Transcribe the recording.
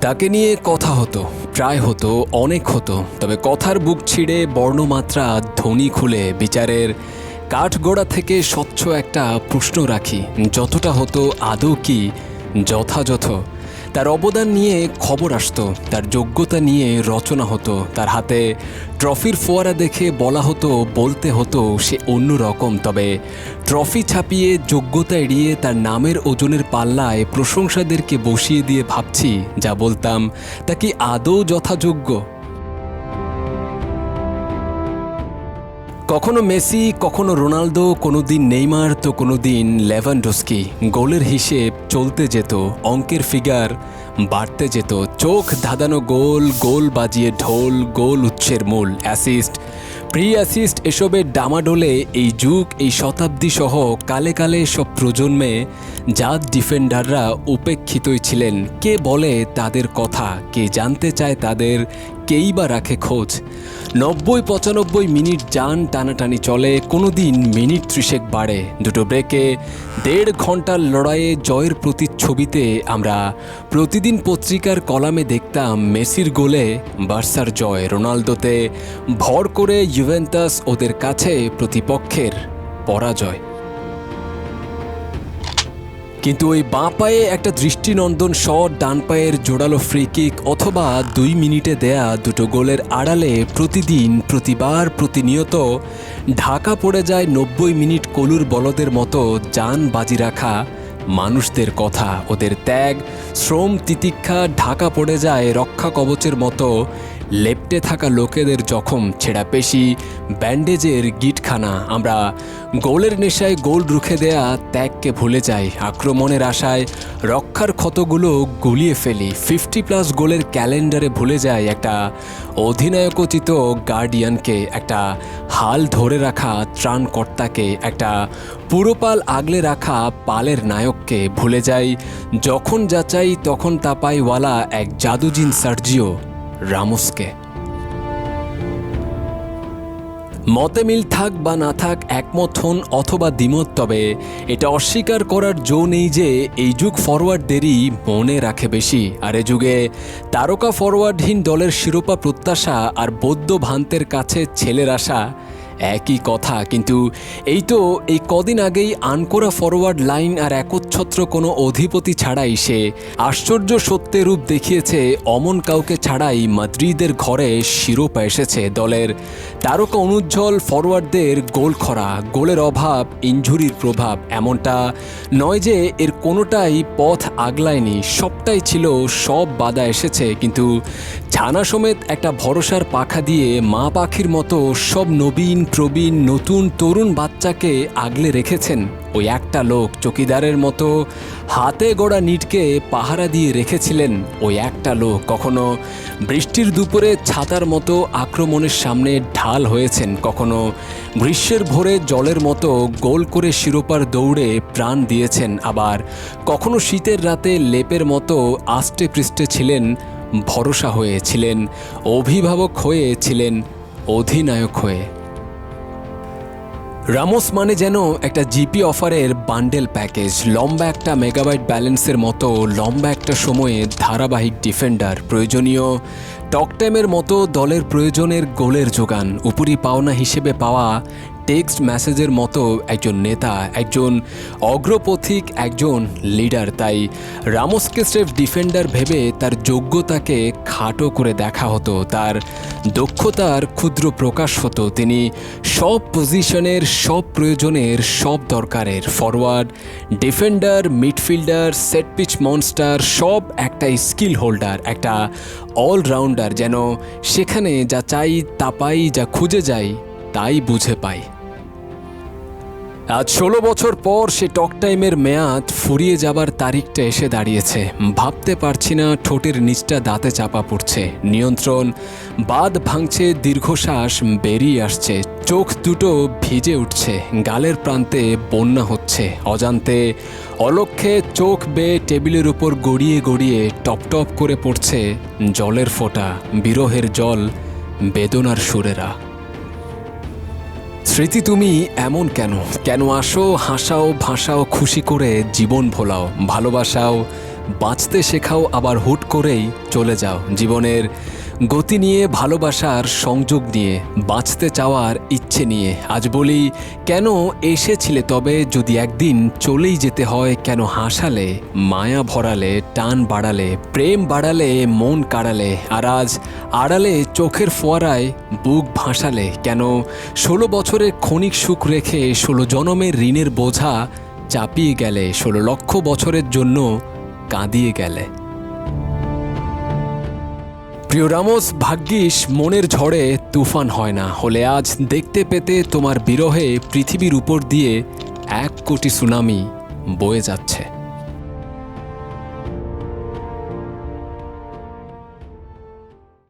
তাকে নিয়ে কথা হতো, প্রায় হতো, অনেক হতো। তবে কথার বুক ছিঁড়ে বর্ণমাত্রা ধ্বনি খুলে বিচারের কাঠগোড়া থেকে স্বচ্ছ একটা প্রশ্ন রাখি, যতটা হতো আদৌ কি যথাযথ? তার অবদান নিয়ে খবর আসতো, তার যোগ্যতা নিয়ে রচনা হতো, তার হাতে ট্রফির ফোয়ারা দেখে বলা হতো, বলতে হতো সে অন্য রকম। তবে ট্রফি ছাপিয়ে যোগ্যতা এড়িয়ে তার নামের ওজনের পাল্লায় প্রশংসাদেরকে বসিয়ে দিয়ে ভাবছি, যা বলতাম, তা কি আদৌ যথাযোগ্য? কখনো মেসি, কখনো রোনালদো কোনো দিন নেইমার, তো কোনো দিন লেভানডোস্কি। গোলের হিসেব চলতে যেত, অঙ্কের ফিগার বাড়তে যেত। চোখ ধাঁধানো গোল গোল বাজিয়ে ঢোল, গোল উচ্ছের মূল, অ্যাসিস্ট প্রি অ্যাসিস্ট এসবের ডামাডোলে এই যুগ, এই শতাব্দী সহ কালে কালে সব প্রজন্মে জাত ডিফেন্ডাররা উপেক্ষিতই ছিলেন। কে বলে তাদের কথা, কে জানতে চায় তাদের, কেই বা রাখে খোঁজ। নব্বই পঁচানব্বই মিনিট যান টানাটানি চলে কোনো দিন মিনিট ত্রিশেক বাড়ে। দুটো ব্রেকে দেড় ঘণ্টার লড়াইয়ে জয়ের প্রতিচ্ছবিতে আমরা প্রতিদিন পত্রিকার কলামে দেখতাম মেসির গোলে বার্সার জয়। রোনালদোতে ভর করে ইউভেন্টাস ওদের কাছে প্রতিপক্ষের পরাজয়। কিন্তু ওই বাঁ পায়ে একটা দৃষ্টিনন্দন শট, ডান পায়ের জোরালো ফ্রি কিক অথবা দুই মিনিটে দেয়া দুটো গোলের আড়ালে প্রতিদিন প্রতিবার প্রতিনিয়ত ঢাকা পড়ে যায় নব্বই মিনিট কলুর বলদের মতো যান বাজি রাখা মানুষদের কথা ওদের ত্যাগ শ্রম তিতিক্ষা ঢাকা পড়ে যায় রক্ষা কবচের মতো লেপ্টে থাকা লোকেদের জখম, ছেঁড়া পেশি, ব্যান্ডেজের গিটখানা। আমরা গোলের নেশায় গোল রুখে দেয়া ত্যাগকে ভুলে যাই। আক্রমণের আশায় রক্ষার ক্ষতগুলো গুলিয়ে ফেলি। ফিফটি প্লাস গোলের ক্যালেন্ডারে ভুলে যায় একটা অধিনায়কোচিত গার্ডিয়ানকে, একটা হাল ধরে রাখা ত্রাণকর্তাকে, একটা পুরোপাল আগলে রাখা পালের নায়ককে ভুলে যাই। যখন যাচাই তখন তাপাইওয়ালা এক জাদুজিন সার্জিও। রামোসকে। মতে মিল থাক বা না থাক, একমত হন অথবা দ্বিমত, তবে এটা অস্বীকার করার জো নেই যে এই যুগ ফরওয়ার্ডদেরই মনে রাখে বেশি। আর এ যুগে তারকা ফরওয়ার্ডহীন দলের শিরোপা প্রত্যাশা আর বৌদ্ধ ভান্তের কাছে ছেলের আশা একই কথা, কিন্তু এই তো এই কদিন আগেই আনকোরা ফরওয়ার্ড লাইন আর একচ্ছত্র কোনো অধিপতি ছাড়াই সে আশ্চর্য সত্যের রূপ দেখিয়েছে, অমন কাউকে ছাড়াই মাদ্রিদের ঘরে শিরোপা এসেছে দলের তারকা অনুজ্জ্বল ফরওয়ার্ডদের গোল খরা, গোলের অভাব ইঞ্জুরির প্রভাব, এমনটা নয় যে এর কোনোটাই পথ আগলায়নি, সবটাই ছিল সব বাধা এসেছে, কিন্তু ছানা সমেত একটা ভরসার পাখা দিয়ে মা পাখির মতো সব নবীন প্রবীণ নতুন তরুণ বাচ্চাকে আগলে রেখেছেন। ওই একটা লোক চকিদারের মতো হাতে গড়া নিটকে পাহারা দিয়ে রেখেছিলেন। ওই একটা লোক কখনো বৃষ্টির দুপুরে ছাতার মতো আক্রমণের সামনে ঢাল হয়েছেন। কখনো গ্রীষ্মের ভোরে জলের মতো গোল করে শিরোপার দৌড়ে প্রাণ দিয়েছেন। আবার কখনো শীতের রাতে লেপের মতো আষ্টে পৃষ্ঠে ছিলেন, ভরসা হয়েছিলেন অভিভাবক হয়েছিলেন অধিনায়ক হয়ে। রামোস মানে যেন একটা জিপি অফারের বান্ডেল প্যাকেজ। লম্বা একটা মেগাবাইট ব্যালেন্সের মতো, লম্বা একটা সময়ে ধারাবাহিক ডিফেন্ডার, প্রয়োজনীয় টকটাইমের মতো দলের প্রয়োজনের গোলের যোগান, উপরি পাওনা হিসেবে পাওয়া টেক্সট মেসেজের মতো একজন নেতা, একজন অগ্রপথিক, একজন লিডার। তাই রামোসকে স্রেফ ডিফেন্ডার ভেবে তার যোগ্যতাকে খাটো করে দেখা হতো। তার দক্ষতার ক্ষুদ্র প্রকাশ হতো। তিনি সব পজিশনের, সব প্রয়োজনের, সব দরকারের। Forward, defender, midfielder, set piece monster, সব একটা স্কিল হোল্ডার, একটা অলরাউন্ডার যেন সেখানে যা চাই, তা পাই, যা খুঁজে যাই তাই বুঝে পাই আজ ষোলো বছর পর সে টক টাইমের মেয়াদ ফুরিয়ে যাবার তারিখটা এসে দাঁড়িয়েছে। ভাবতে পারছি না ঠোঁটের নিচটা দাঁতে চাপা পড়ছে। নিয়ন্ত্রণ বাদ ভাঙছে, দীর্ঘশ্বাস বেরিয়ে আসছে। চোখ দুটো ভিজে উঠছে। গালের প্রান্তে বন্যা হচ্ছে। অজান্তে অলক্ষে চোখ বেয়ে টেবিলের উপর গড়িয়ে গড়িয়ে টপ টপ করে পড়ছে জলের ফোঁটা, বিরহের জল, বেদনার সুরেরা। স্মৃতি তুমি এমন কেন? কেন আসো, হাসাও, ভাসাও, খুশি করে জীবন ভোলাও, ভালোবাসাও, বাঁচতে শেখাও, আবার হুট করেই চলে যাও। জীবনের গতি নিয়ে, ভালোবাসার সংযোগ নিয়ে, বাঁচতে চাওয়ার ইচ্ছে নিয়ে। আজ বলি, কেন এসেছিলে তবে যদি একদিন চলেই যেতে হয়, কেন হাসালে, মায়া ভরালে, টান বাড়ালে, প্রেম বাড়ালে, মন কাড়ালে, আর আজ আড়ালে চোখের ফোয়ারায় বুক ভাসালে, কেন ষোলো বছরের ক্ষণিক সুখ রেখে ষোলো জনমের ঋণের বোঝা চাপিয়ে গেলে, ষোলো লক্ষ বছরের জন্য কাঁদিয়ে গেলে। প্রিয় রামোস, ভাগ্যিস মনের ঝড়ে তুফান হয় না। হলে আজ দেখতে পেতে তোমার বিরহে পৃথিবীর উপর দিয়ে এক কোটি সুনামি বয়ে যাচ্ছে।